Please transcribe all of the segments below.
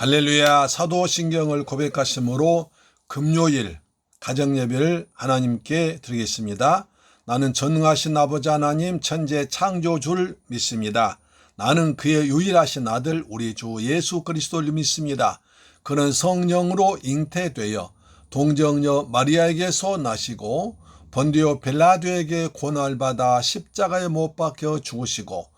할렐루야 사도신경을 고백하심으로 금요일 가정예배를 하나님께 드리겠습니다. 나는 전능하신 아버지 하나님 천재 창조주를 믿습니다. 나는 그의 유일하신 아들 우리 주 예수 그리스도를 믿습니다. 그는 성령으로 잉태되어 동정녀 마리아에게서 나시고 본디오 벨라드에게 고난받아 십자가에 못 박혀 죽으시고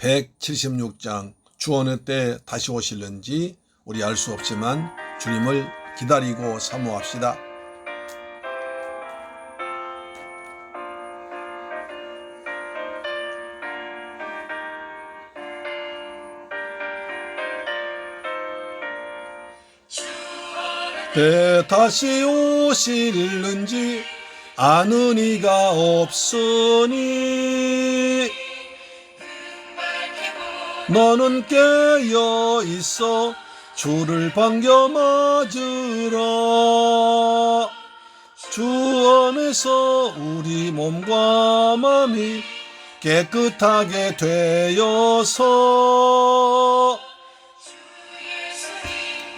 176장 주 어느 때 다시 오실는지 우리 알 수 없지만 주님을 기다리고 사모합시다. 때 다시 오실는지 아는 이가 없으니 너는 깨어 있어 주를 반겨 맞으라 주 안에서 우리 몸과 마음이 깨끗하게 되어서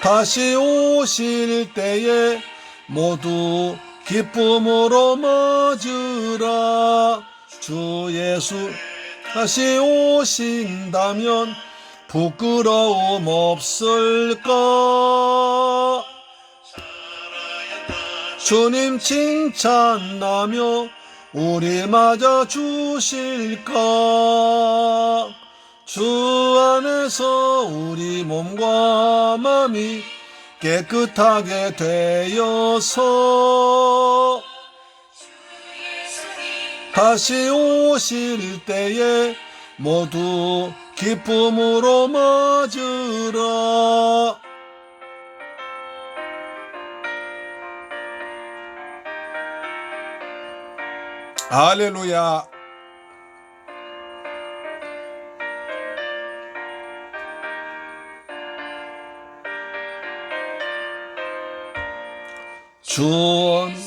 다시 오실 때에 모두 기쁨으로 맞으라. 주 예수 다시 오신다면 부끄러움 없을까? 주님 칭찬하며 우리 맞아 주실까? 주 안에서 우리 몸과 마음이 깨끗하게 되어서 다시 오실 때에 모두 기쁨으로 맞으라. 할렐루야. 주원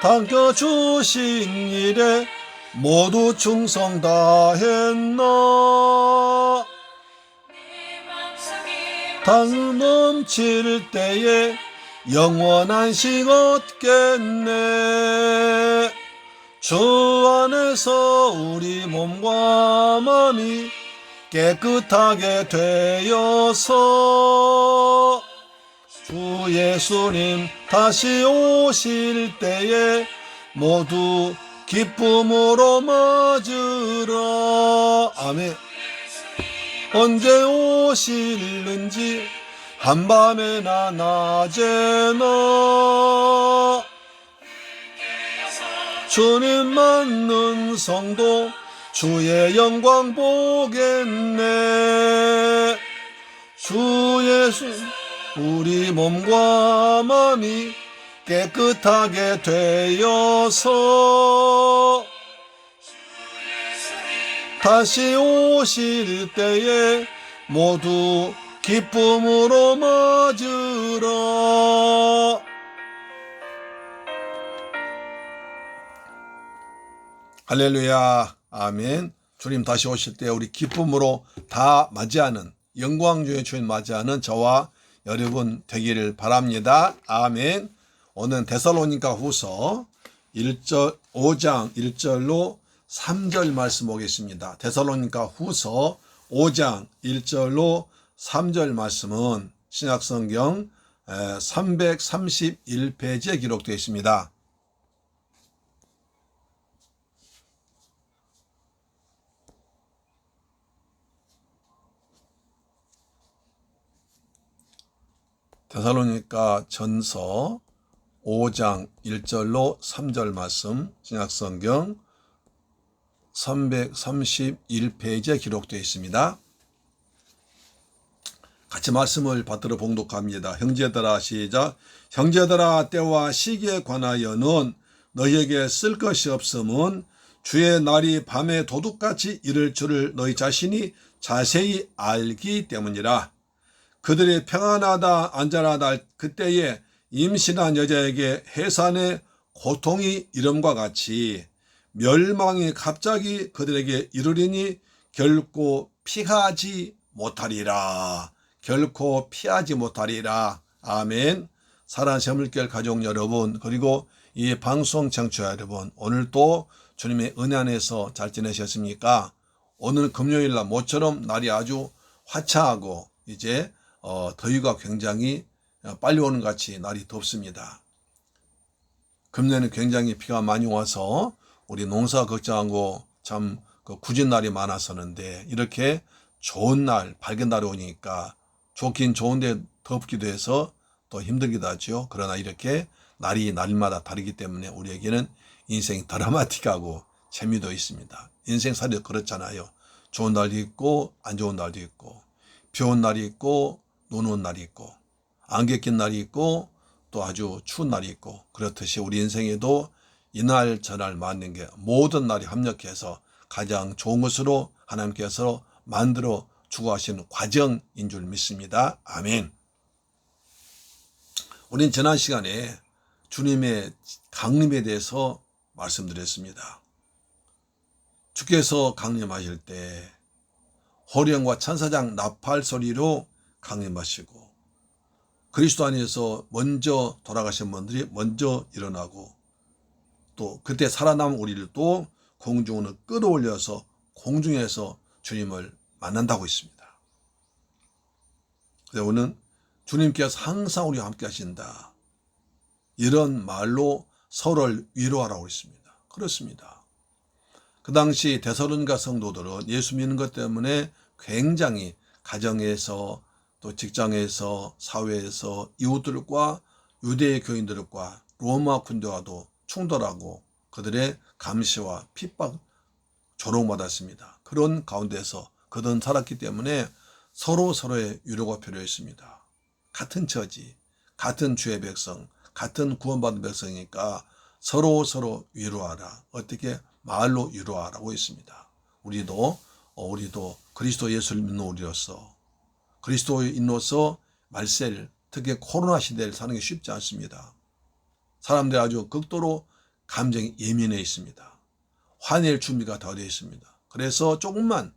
당겨주신 일에 모두 충성 다했나? 당 넘칠 때에 영원한 식 얻겠네. 주 안에서 우리 몸과 마음이 깨끗하게 되어서 주 예수님 다시 오실 때에 모두 기쁨으로 맞으라 아멘. 언제 오실는지 한밤에나 낮에나 주님 맞는 성도 주의 영광 보겠네. 주 예수 우리 몸과 마음이 깨끗하게 되어서 다시 오실 때에 모두 기쁨으로 맞으라. 할렐루야. 아멘. 주님 다시 오실 때 우리 기쁨으로 다 맞이하는 영광 중에 주님 맞이하는 저와 여러분 되기를 바랍니다. 아멘. 오늘 데살로니가 후서 1절 5장 1절로 3절 말씀 보겠습니다. 데살로니가 후서 5장 1절로 3절 말씀은 신약성경 331페이지에 기록되어 있습니다. 데살로니가 전서 5장 1절로 3절 말씀 신약성경 331페이지에 기록되어 있습니다. 같이 말씀을 받들어 봉독합니다. 형제들아 시작. 형제들아 때와 시기에 관하여는 너희에게 쓸 것이 없음은 주의 날이 밤에 도둑같이 이를 줄을 너희 자신이 자세히 알기 때문이라. 그들이 평안하다 안전하다 할 그때에 임신한 여자에게 해산의 고통이 이름과 같이 멸망이 갑자기 그들에게 이르리니 결코 피하지 못하리라. 결코 피하지 못하리라. 아멘. 사랑하는 세물결 가족 여러분, 그리고 이 방송 청취자 여러분, 오늘도 주님의 은혜 안에서 잘 지내셨습니까? 오늘 금요일 날 모처럼 날이 아주 화창하고 이제 어, 더위가 굉장히 빨리 오는 것 같이 날이 덥습니다. 금년에 굉장히 비가 많이 와서 우리 농사 걱정하고 참 그 굳은 날이 많았었는데 이렇게 좋은 날, 밝은 날이 오니까 좋긴 좋은데 덥기도 해서 또 힘들기도 하죠. 그러나 이렇게 날이 날마다 다르기 때문에 우리에게는 인생이 드라마틱하고 재미도 있습니다. 인생살이 그렇잖아요. 좋은 날도 있고 안 좋은 날도 있고 비 온 날이 있고 눈 온 날이 있고 안개 낀 날이 있고 또 아주 추운 날이 있고 그렇듯이 우리 인생에도 이날 저날 맞는 게 모든 날이 합력해서 가장 좋은 것으로 하나님께서 만들어 주고 하시는 과정인 줄 믿습니다. 아멘. 우린 지난 시간에 주님의 강림에 대해서 말씀드렸습니다. 주께서 강림하실 때 호령과 천사장 나팔 소리로 강림하시고 그리스도 안에서 먼저 돌아가신 분들이 먼저 일어나고 또 그때 살아남은 우리를 또 공중으로 끌어올려서 공중에서 주님을 만난다고 있습니다. 그래서 오늘 주님께서 항상 우리와 함께 하신다. 이런 말로 서로를 위로하라고 했습니다. 그렇습니다. 그 당시 대서론가 성도들은 예수 믿는 것 때문에 굉장히 가정에서 또 직장에서 사회에서 이웃들과 유대 교인들과 로마 군대와도 충돌하고 그들의 감시와 핍박 조롱받았습니다. 그런 가운데서 그들은 살았기 때문에 서로 서로의 위로가 필요했습니다. 같은 처지, 같은 주의 백성, 같은 구원받은 백성이니까 서로 서로 위로하라. 어떻게 말로 위로하라고 했습니다. 우리도 어, 우리도 그리스도 예수를 믿는 우리로서 그리스도인으로서 말세를 특히 코로나 시대를 사는 게 쉽지 않습니다. 사람들이 아주 극도로 감정이 예민해 있습니다. 화낼 준비가 다 되어 있습니다. 그래서 조금만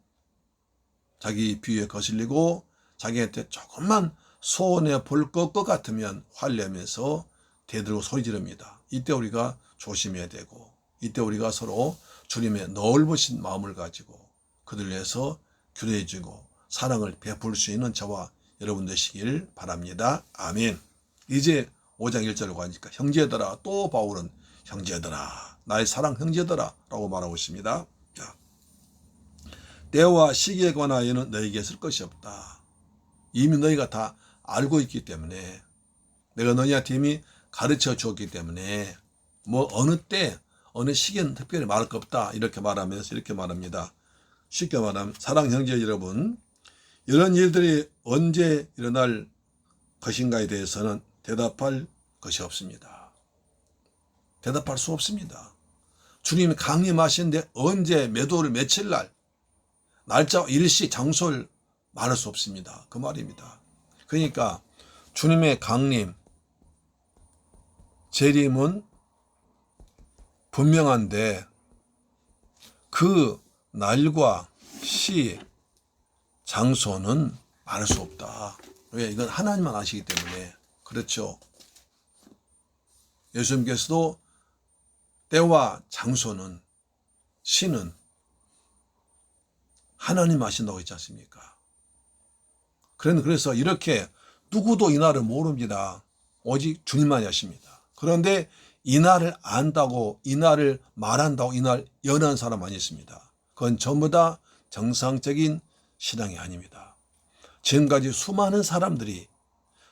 자기 비위에 거슬리고 자기한테 조금만 손해 볼 것 같으면 화내면서 대들고 소리 지릅니다. 이때 우리가 조심해야 되고 이때 우리가 서로 주님의 넓으신 마음을 가지고 그들 위해서 규례해주고 사랑을 베풀 수 있는 저와 여러분 되시길 바랍니다. 아멘. 이제 5장 1절로 가니까 형제들아 또 바울은 형제들아 나의 사랑 형제들아 라고 말하고 있습니다. 자, 때와 시기에 관하여는 너에게 쓸 것이 없다. 이미 너희가 다 알고 있기 때문에 내가 너희한테 이미 가르쳐 주었기 때문에 뭐 어느 때 어느 시기는 특별히 말할 거 없다 이렇게 말하면서 이렇게 말합니다. 쉽게 말하면 사랑 형제 여러분 이런 일들이 언제 일어날 것인가에 대해서는 대답할 것이 없습니다. 대답할 수 없습니다. 주님이 강림하시는데 언제 매도를 며칠 날 날짜 일시 장소를 말할 수 없습니다. 그 말입니다. 그러니까 주님의 강림 재림은 분명한데 그 날과 시 장소는 말할 수 없다. 왜? 이건 하나님만 아시기 때문에 그렇죠. 예수님께서도 때와 장소는 시는 하나님 아신다고 했지 않습니까? 그래서 이렇게 누구도 이 날을 모릅니다. 오직 주님만이 아십니다. 그런데 이 날을 안다고 이 날을 말한다고 이날 연한 사람 아니 있습니다. 그건 전부 다 정상적인 신앙이 아닙니다. 지금까지 수많은 사람들이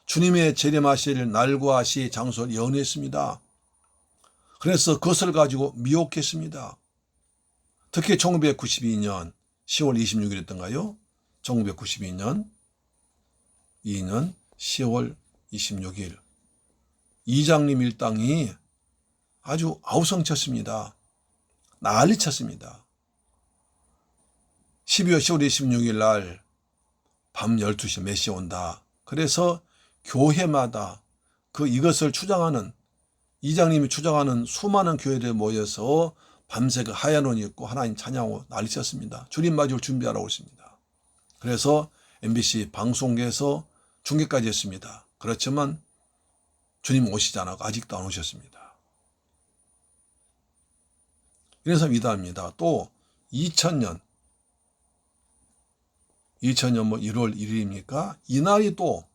주님의 재림하실 날과 시 장소를 연했습니다. 그래서 그것을 가지고 미혹했습니다. 특히 1992년 10월 26일이었던가요? 1992년 2022년 10월 26일 이장님 일당이 아주 아우성쳤습니다. 난리쳤습니다. 12월 10월 26일 날 밤 12시 몇 시에 온다. 그래서 교회마다 그 이것을 추장하는 이장님이 추장하는 수많은 교회들이 모여서 밤새 그 하얀 옷 입고 하나님 찬양하고 난리쳤습니다. 주님 맞이를 준비하라고 했습니다. 그래서 MBC 방송계에서 중계까지 했습니다. 그렇지만 주님 오시지 않았고 아직도 안 오셨습니다. 그래서 위대합니다. 또 2000년 2000년 뭐 1월 1일입니까? 이날이 또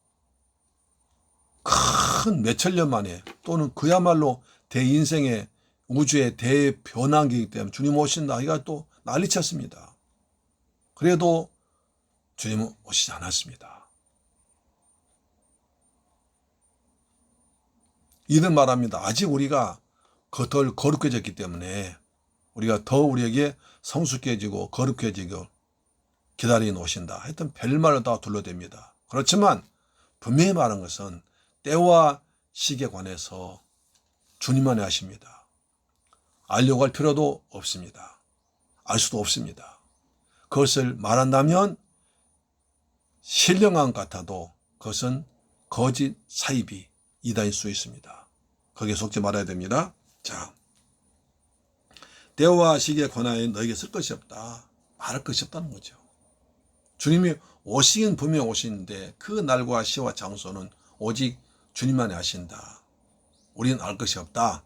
큰 몇천 년 만에 또는 그야말로 대인생의 우주의 대변환기이기 때문에 주님 오신다. 이가 또 난리 쳤습니다. 그래도 주님은 오시지 않았습니다. 이는 말합니다. 아직 우리가 더 거룩해졌기 때문에 우리가 더 우리에게 성숙해지고 거룩해지고 기다리는 오신다. 하여튼 별말을 다 둘러댑니다. 그렇지만 분명히 말한 것은 때와 시기에 관해서 주님만이 하십니다. 알려고 할 필요도 없습니다. 알 수도 없습니다. 그것을 말한다면 신령한 것 같아도 그것은 거짓 사입이 이단일 수 있습니다. 거기에 속지 말아야 됩니다. 자, 때와 시기에 관하여 너에게 쓸 것이 없다. 말할 것이 없다는 거죠. 주님이 오시긴 분명히 오시는데 그 날과 시와 장소는 오직 주님만이 아신다. 우리는 알 것이 없다.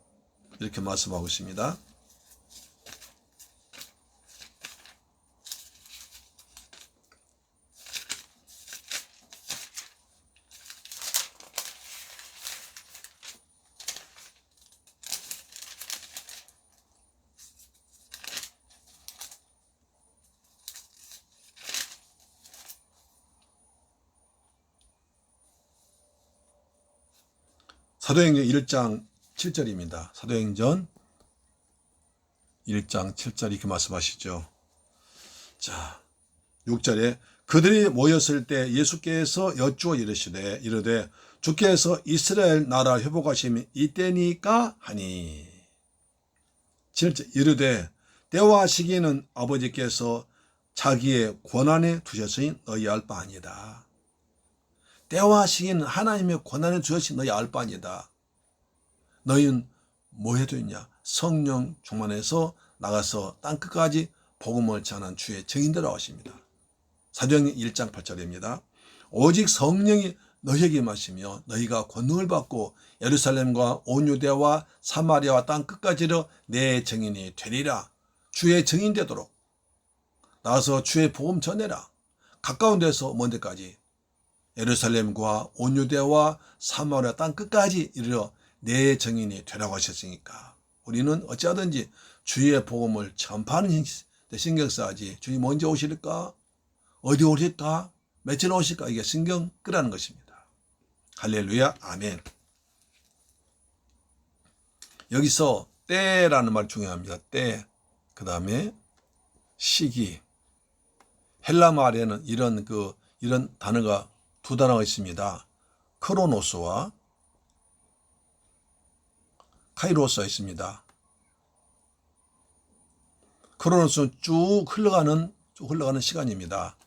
이렇게 말씀하고 있습니다. 사도행전 1장 7절입니다. 사도행전 1장 7절 이렇게 말씀하시죠. 자, 6절에 그들이 모였을 때 예수께서 여쭈어 이르시되 이르되 주께서 이스라엘 나라 회복하심이 이때니까 하니 7절 이르되 때와 시기는 아버지께서 자기의 권한에 두셨으니 너희 알 바 아니다. 때와 시기는 하나님의 권한에 주신 너희 알바 아니다. 너희는 뭐 해도 있냐? 성령 충만해서 나가서 땅끝까지 복음을 전한 주의 증인되라 하십니다. 사도행전 1장 8절입니다. 오직 성령이 너희에게 마시며 너희가 권능을 받고 예루살렘과 온 유대와 사마리아와 땅 끝까지로 내 증인이 되리라. 주의 증인 되도록 나와서 주의 복음 전해라. 가까운 데서 먼 데까지 예루살렘과 온 유대와 사마리아 땅 끝까지 이르러 내 증인이 되라고 하셨으니까 우리는 어찌하든지 주의 복음을 전파하는 신경 써야지 주님 언제 오실까? 어디 오실까? 며칠 오실까? 이게 신경 끄라는 것입니다. 할렐루야, 아멘. 여기서 때라는 말 중요합니다. 때. 그 다음에 시기. 헬라 말에는 이런 그 이런 단어가 두 단어가 있습니다. 크로노스와 카이로스가 있습니다. 크로노스는 쭉 흘러가는 쭉 흘러가는 시간입니다.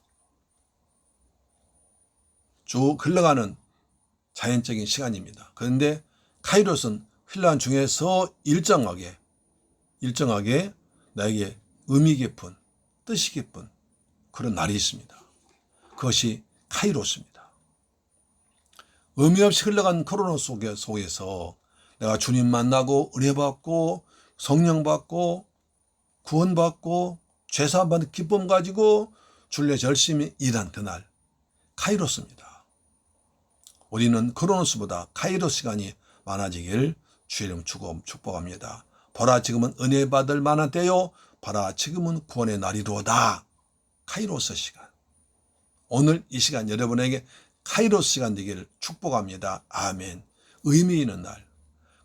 쭉 흘러가는 자연적인 시간입니다. 그런데 카이로스는 흘러간 중에서 일정하게 일정하게 나에게 의미 깊은 뜻이 깊은 그런 날이 있습니다. 그것이 카이로스입니다. 의미 없이 흘러간 코로나 속에, 속에서 내가 주님 만나고 은혜 받고 성령 받고 구원 받고 죄사함 받는 기쁨 가지고 주를 열심히 일한 그날 카이로스입니다. 우리는 크로노스보다 카이로스 시간이 많아지길 주의 이름 축복합니다. 보라 지금은 은혜 받을 만한 때요. 보라 지금은 구원의 날이로다. 카이로스 시간. 오늘 이 시간 여러분에게 카이로스 시간 되기를 축복합니다. 아멘. 의미 있는 날.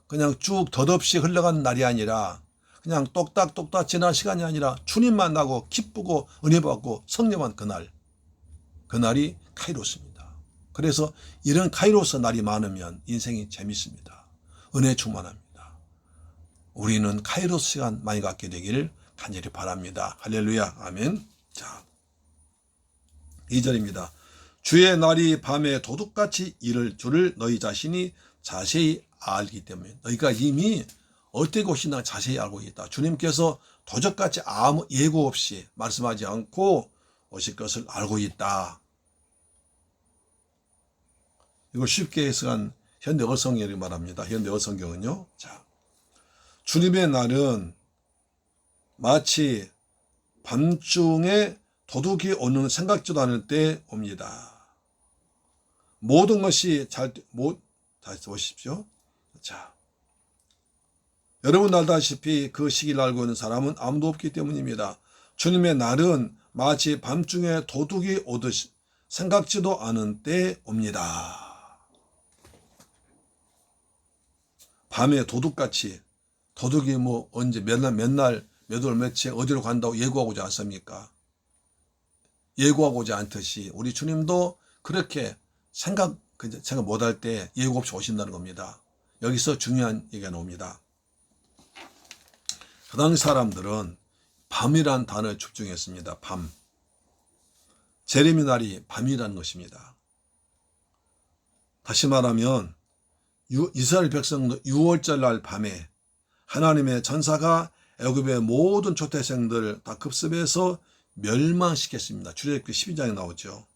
그냥 쭉 덧없이 흘러가는 날이 아니라 그냥 똑딱똑딱 지난 시간이 아니라 주님 만나고 기쁘고 은혜 받고 성령한 그날. 그날이 카이로스입니다. 그래서 이런 카이로스 날이 많으면 인생이 재밌습니다. 은혜 충만합니다. 우리는 카이로스 시간 많이 갖게 되기를 간절히 바랍니다. 할렐루야. 아멘. 자. 2절입니다. 주의 날이 밤에 도둑같이 이를 줄을 너희 자신이 자세히 알기 때문에 너희가 이미 어떻게 오신다 자세히 알고 있다. 주님께서 도적같이 아무 예고 없이 말씀하지 않고 오실 것을 알고 있다. 이걸 쉽게 해석한 현대 어 성경이 말합니다. 현대 어 성경은요. 자, 주님의 날은 마치 밤중에 도둑이 오는 생각지도 않을 때 옵니다. 모든 것이 잘, 모, 다시 보십시오. 자. 여러분 알다시피 그 시기를 알고 있는 사람은 아무도 없기 때문입니다. 주님의 날은 마치 밤중에 도둑이 오듯이 생각지도 않은 때 옵니다. 밤에 도둑같이 도둑이 뭐 언제 몇날 몇날 몇월 며칠 어디로 간다고 예고하고자 않습니까? 예고하고자 않듯이 우리 주님도 그렇게 생각 생각 못할 때 예고 없이 오신다는 겁니다. 여기서 중요한 얘기가 나옵니다. 그 당시 사람들은 밤이란 단어에 집중했습니다. 밤. 재림의 날이 밤이라는 것입니다. 다시 말하면 이스라엘 백성도 6월절 날 밤에 하나님의 전사가 애굽의 모든 초태생들을 다 급습해서 멸망시켰습니다. 출애굽기 12장에 나오죠.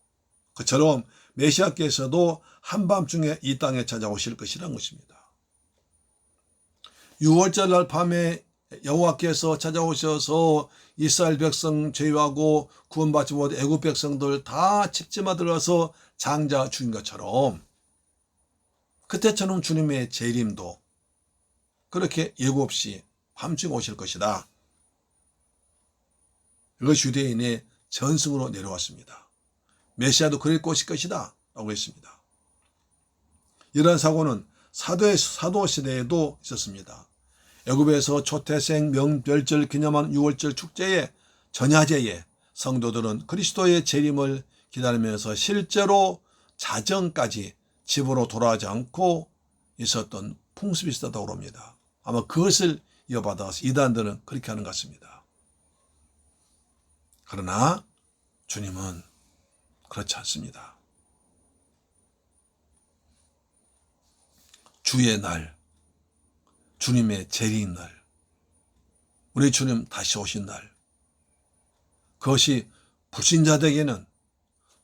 그처럼 메시아께서도 한밤중에 이 땅에 찾아오실 것이라는 것입니다. 6월절 날 밤에 여호와께서 찾아오셔서 이스라엘 백성 제외하고 구원받지 못한 애굽 백성들 다 집집마 들어서 장자 죽인 것처럼 그때처럼 주님의 재림도 그렇게 예고 없이 밤중에 오실 것이다. 이것이 유대인의 전승으로 내려왔습니다. 메시아도 그럴 것일 것이다. 라고 했습니다. 이러한 사고는 사도의 사도 시대에도 있었습니다. 애굽에서 초태생 명별절 기념한 6월절 축제의 전야제에 성도들은 그리스도의 재림을 기다리면서 실제로 자정까지 집으로 돌아가지 않고 있었던 풍습이 있었다고 합니다. 아마 그것을 이어받아서 이단들은 그렇게 하는 것 같습니다. 그러나 주님은 그렇지 않습니다. 주의 날, 주님의 재림 날, 우리 주님 다시 오신 날, 그것이 불신자들에게는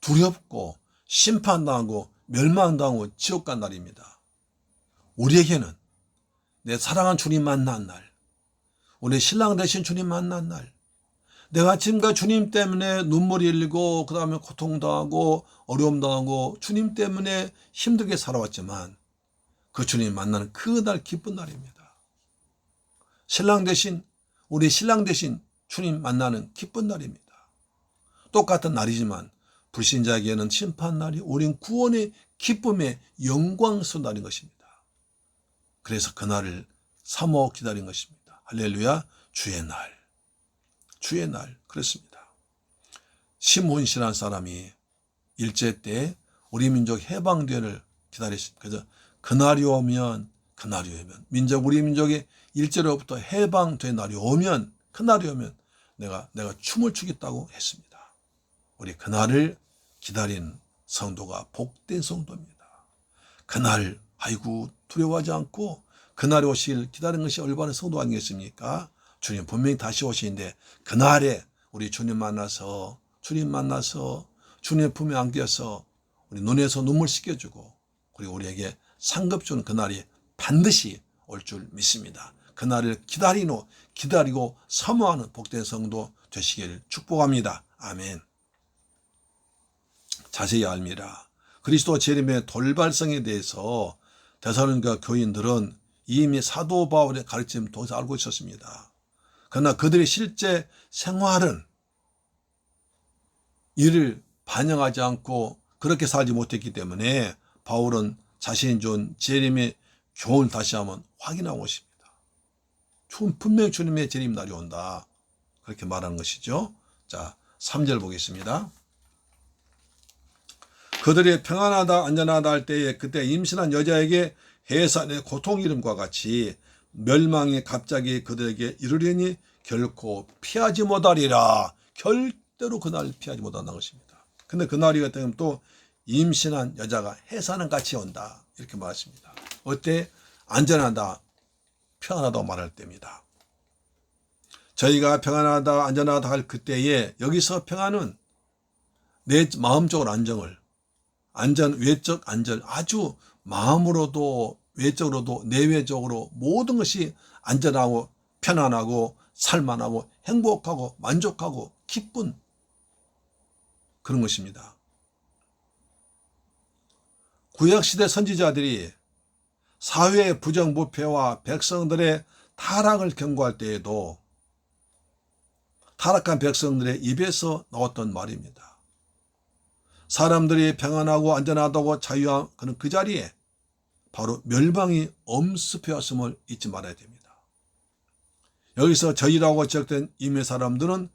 두렵고 심판당하고 멸망당하고 지옥 간 날입니다. 우리에게는 내 사랑한 주님 만난 날, 우리 신랑 되신 주님 만난 날, 내가 지금까 주님 때문에 눈물이 흘리고 그 다음에 고통당하고 어려움 당하고 주님 때문에 힘들게 살아왔지만 그 주님 만나는 그 날 기쁜 날입니다. 신랑 대신 우리 신랑 대신 주님 만나는 기쁜 날입니다. 똑같은 날이지만 불신자에게는 심판 날이 우린 구원의 기쁨의 영광스러운 날인 것입니다. 그래서 그날을 사모 기다린 것입니다. 할렐루야 주의 날 주의 날 그랬습니다. 심훈씨라는 사람이 일제 때 우리 민족 해방되를 기다렸습니다. 그래서 그날이 오면 그날이 오면 민족 우리 민족의 일제로부터 해방된 날이 오면 그날이 오면 내가 내가 춤을 추겠다고 했습니다. 우리 그날을 기다린 성도가 복된 성도입니다. 그날 아이고 두려워하지 않고 그날이 오실 기다리는 것이 얼마나 성도 아니겠습니까? 주님 분명히 다시 오시는데 그날에 우리 주님 만나서 주님 만나서 주님 품에 안겨서 우리 눈에서 눈물 씻겨주고 그리고 우리에게 상급 주는 그날이 반드시 올 줄 믿습니다. 그날을 기다리노 기다리고 사모하는 복된 성도 되시기를 축복합니다. 아멘. 자세히 알미라. 그리스도 재림의 돌발성에 대해서 대사론과 교인들은 이미 사도 바울의 가르침 통해서 알고 있었습니다. 그러나 그들의 실제 생활은 이를 반영하지 않고 그렇게 살지 못했기 때문에 바울은 자신이 준 재림의 교훈을 다시 한번 확인하고 있습니다. 분명히 주님의 재림 날이 온다. 그렇게 말하는 것이죠. 자, 3절 보겠습니다. 그들이 평안하다 안전하다 할 때에 그때 임신한 여자에게 해산의 고통 이름과 같이 멸망이 갑자기 그들에게 이르려니 결코 피하지 못하리라. 절대로 그날 피하지 못한다는 것입니다. 근데 그날이 같은 또 임신한 여자가 해산은 같이 온다. 이렇게 말했습니다. 어때? 안전하다, 평안하다고 말할 때입니다. 저희가 평안하다, 안전하다 할 그때에 여기서 평안은 내 마음적으로 안정을, 안전, 외적 안전, 아주 마음으로도 외적으로도 내외적으로 모든 것이 안전하고 편안하고 살만하고 행복하고 만족하고 기쁜 그런 것입니다. 구약시대 선지자들이 사회의 부정부패와 백성들의 타락을 경고할 때에도 타락한 백성들의 입에서 나왔던 말입니다. 사람들이 평안하고 안전하다고 자유한 그는 그 자리에 바로 멸망이 엄습해왔음을 잊지 말아야 됩니다. 여기서 저희라고 지적된 임의 사람들은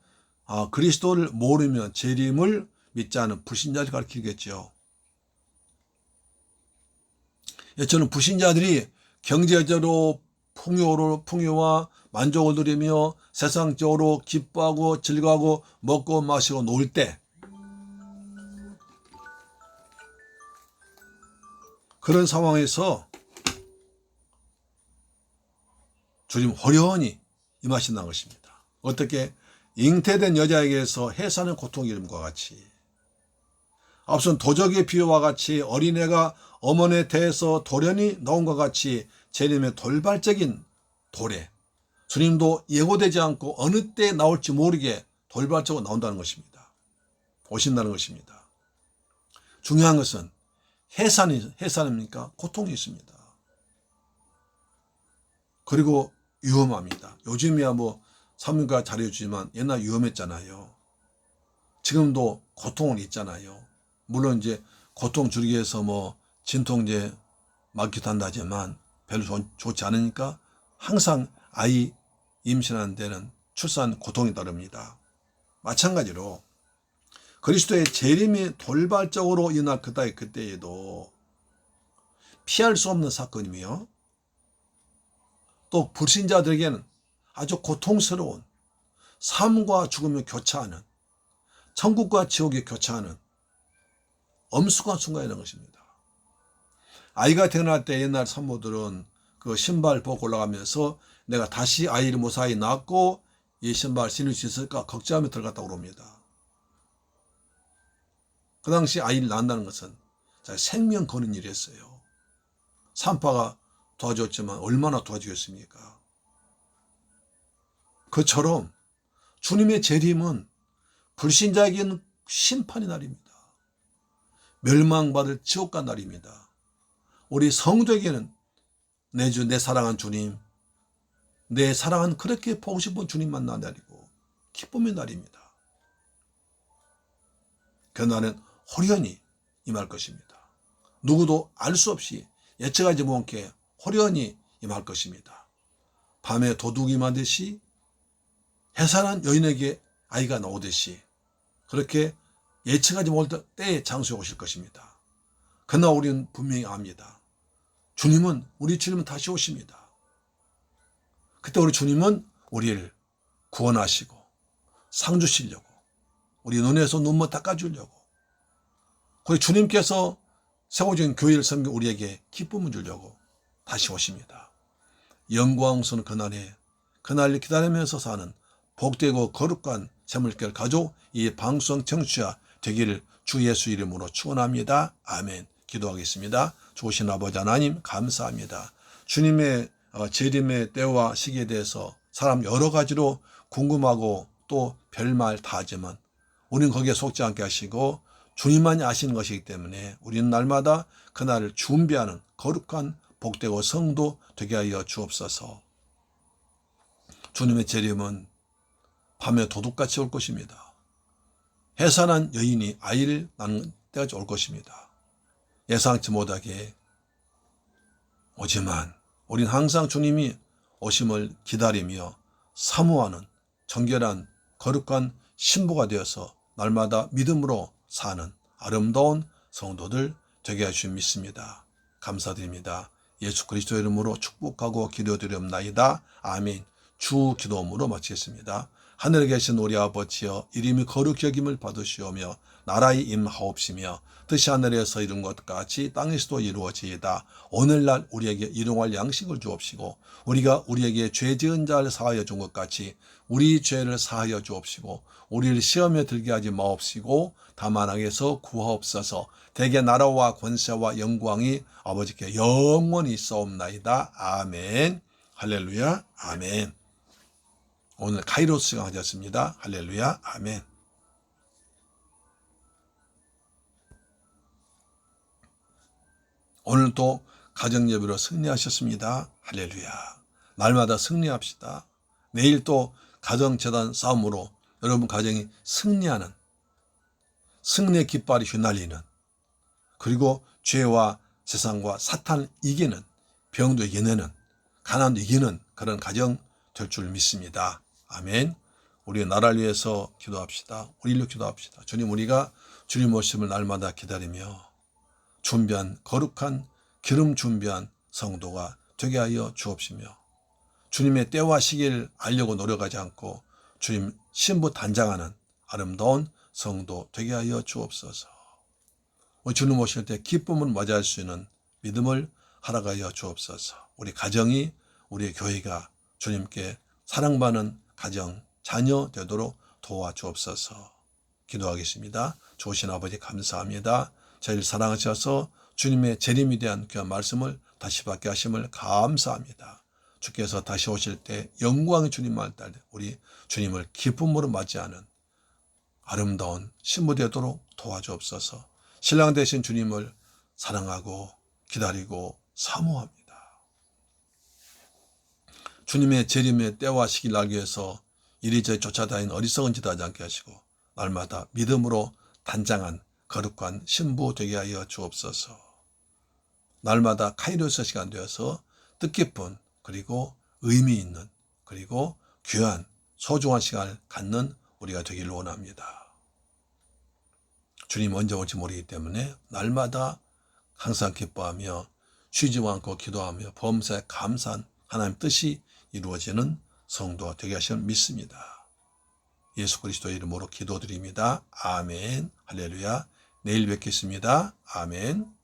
아, 그리스도를 모르면 재림을 믿지 않은 불신자를 가리키겠죠. 예, 저는 불신자들이 경제적으로 풍요로 풍요와 만족을 누리며 세상적으로 기뻐하고 즐거워하고 먹고 마시고 놀 때 그런 상황에서 주님 호련히 임하신다는 것입니다. 어떻게 잉태된 여자에게서 해사는 고통 이름과 같이 앞선 도적의 비유와 같이 어린애가 어머니에 대해서 돌연히 나온 것 같이 재림의 돌발적인 도래 주님도 예고되지 않고 어느 때 나올지 모르게 돌발적으로 나온다는 것입니다. 오신다는 것입니다. 중요한 것은 해산이, 해산입니까? 고통이 있습니다. 그리고 위험합니다. 요즘이야 뭐 사문가 잘해주지만 옛날 위험했잖아요. 지금도 고통은 있잖아요. 물론 이제 고통 줄이기 위해서 뭐 진통제 맞기도 한다지만 별로 좋, 좋지 않으니까 항상 아이 임신하는 데는 출산 고통이 따릅니다. 마찬가지로 그리스도의 재림이 돌발적으로 일어날 그때 그때에도 피할 수 없는 사건이며 또 불신자들에게는 아주 고통스러운 삶과 죽음이 교차하는 천국과 지옥이 교차하는 엄숙한 순간이라는 것입니다. 아이가 태어날 때 옛날 산모들은 그 신발 벗고 올라가면서 내가 다시 아이를 무사히 낳고 이 신발 신을 수 있을까 걱정하며 들어갔다고 그럽니다. 그 당시 아이를 낳는다는 것은 생명 거는 일이었어요. 산파가 도와줬지만 얼마나 도와주겠습니까? 그처럼 주님의 재림은 불신자에게는 심판의 날입니다. 멸망받을 지옥간 날입니다. 우리 성도에게는 내 주, 내 사랑한 주님, 내 사랑한 그렇게 보고 싶은 주님 만난 날이고 기쁨의 날입니다. 그날은 호련히 임할 것입니다. 누구도 알 수 없이 예측하지 못해 호련히 임할 것입니다. 밤에 도둑이 마듯이 해산한 여인에게 아이가 나오듯이 그렇게 예측하지 못할 때에 장소에 오실 것입니다. 그러나 우리는 분명히 압니다. 주님은 우리 주님은 다시 오십니다. 그때 우리 주님은 우리를 구원하시고 상 주시려고 우리 눈에서 눈물 닦아주려고 거기 주님께서 세워진 교회를 섬겨 우리에게 기쁨을 주려고 다시 오십니다. 영광스러운 그날에 그날을 기다리면서 사는 복되고 거룩한 재물결 가족 이 방송 청취자 되기를 주 예수 이름으로 축원합니다. 아멘. 기도하겠습니다. 좋으신 아버지 하나님 감사합니다. 주님의 어, 재림의 때와 시기에 대해서 사람 여러 가지로 궁금하고 또 별말 다 하지만 우리는 거기에 속지 않게 하시고 주님만이 아시는 것이기 때문에 우리는 날마다 그날을 준비하는 거룩한 복되고 성도 되게 하여 주옵소서. 주님의 재림은 밤에 도둑같이 올 것입니다. 해산한 여인이 아이를 낳는 때가 올 것입니다. 예상치 못하게 오지만 우린 항상 주님이 오심을 기다리며 사모하는 정결한 거룩한 신부가 되어서 날마다 믿음으로 사는 아름다운 성도들 되게 하시면 믿습니다. 감사드립니다. 예수 그리스도 이름으로 축복하고 기도드리옵나이다. 아멘. 주 기도음으로 마치겠습니다. 하늘에 계신 우리 아버지여 이름이 거룩히 여김을 받으시오며 나라의 임하옵시며 뜻이 하늘에서 이룬 것 같이 땅에서도 이루어지이다. 오늘날 우리에게 일용할 양식을 주옵시고 우리가 우리에게 죄 지은 자를 사하여 준 것 같이 우리 죄를 사하여 주옵시고 우리를 시험에 들게 하지 마옵시고 다만 악에서 구하옵소서 대개 나라와 권세와 영광이 아버지께 영원히 있사옵나이다. 아멘. 할렐루야. 아멘. 오늘 카이로스 시간 하셨습니다. 할렐루야. 아멘. 오늘도 가정 예배로 승리하셨습니다. 할렐루야. 날마다 승리합시다. 내일 또 가정 재단 싸움으로 여러분 가정이 승리하는 승리의 깃발이 휘날리는 그리고 죄와 세상과 사탄을 이기는 병도 이겨내는 가난도 이기는 그런 가정 될 줄 믿습니다. 아멘. 우리 나라를 위해서 기도합시다. 우리 일로 기도합시다. 주님 우리가 주님 오심을 날마다 기다리며 준비한 거룩한 기름 준비한 성도가 되게 하여 주옵시며 주님의 때와 시기를 알려고 노력하지 않고 주님 신부 단장하는 아름다운 성도 되게 하여 주옵소서. 우리 주님 오실 때 기쁨을 맞이할 수 있는 믿음을 하락하여 주옵소서. 우리 가정이 우리 교회가 주님께 사랑받는 가정 자녀 되도록 도와주옵소서. 기도하겠습니다. 좋으신 아버지 감사합니다. 저희를 사랑하셔서 주님의 재림에 대한 귀한 말씀을 다시 받게 하심을 감사합니다. 주께서 다시 오실 때 영광의 주님만 딸 우리 주님을 기쁨으로 맞이하는 아름다운 신부 되도록 도와주옵소서. 신랑 되신 주님을 사랑하고 기다리고 사모합니다. 주님의 재림의 때와 시기를 알기 위해서 이리저리 쫓아다닌 어리석은 짓 하지 않게 하시고 날마다 믿음으로 단장한 거룩한 신부 되게 하여 주옵소서. 날마다 카이로스 시간 되어서 뜻깊은 그리고 의미 있는 그리고 귀한 소중한 시간을 갖는 우리가 되기를 원합니다. 주님 언제 올지 모르기 때문에 날마다 항상 기뻐하며 쉬지 않고 기도하며 범사에 감사한 하나님 뜻이 이루어지는 성도가 되게 하시는 믿습니다. 예수 그리스도 이름으로 기도드립니다. 아멘. 할렐루야. 내일 뵙겠습니다. 아멘.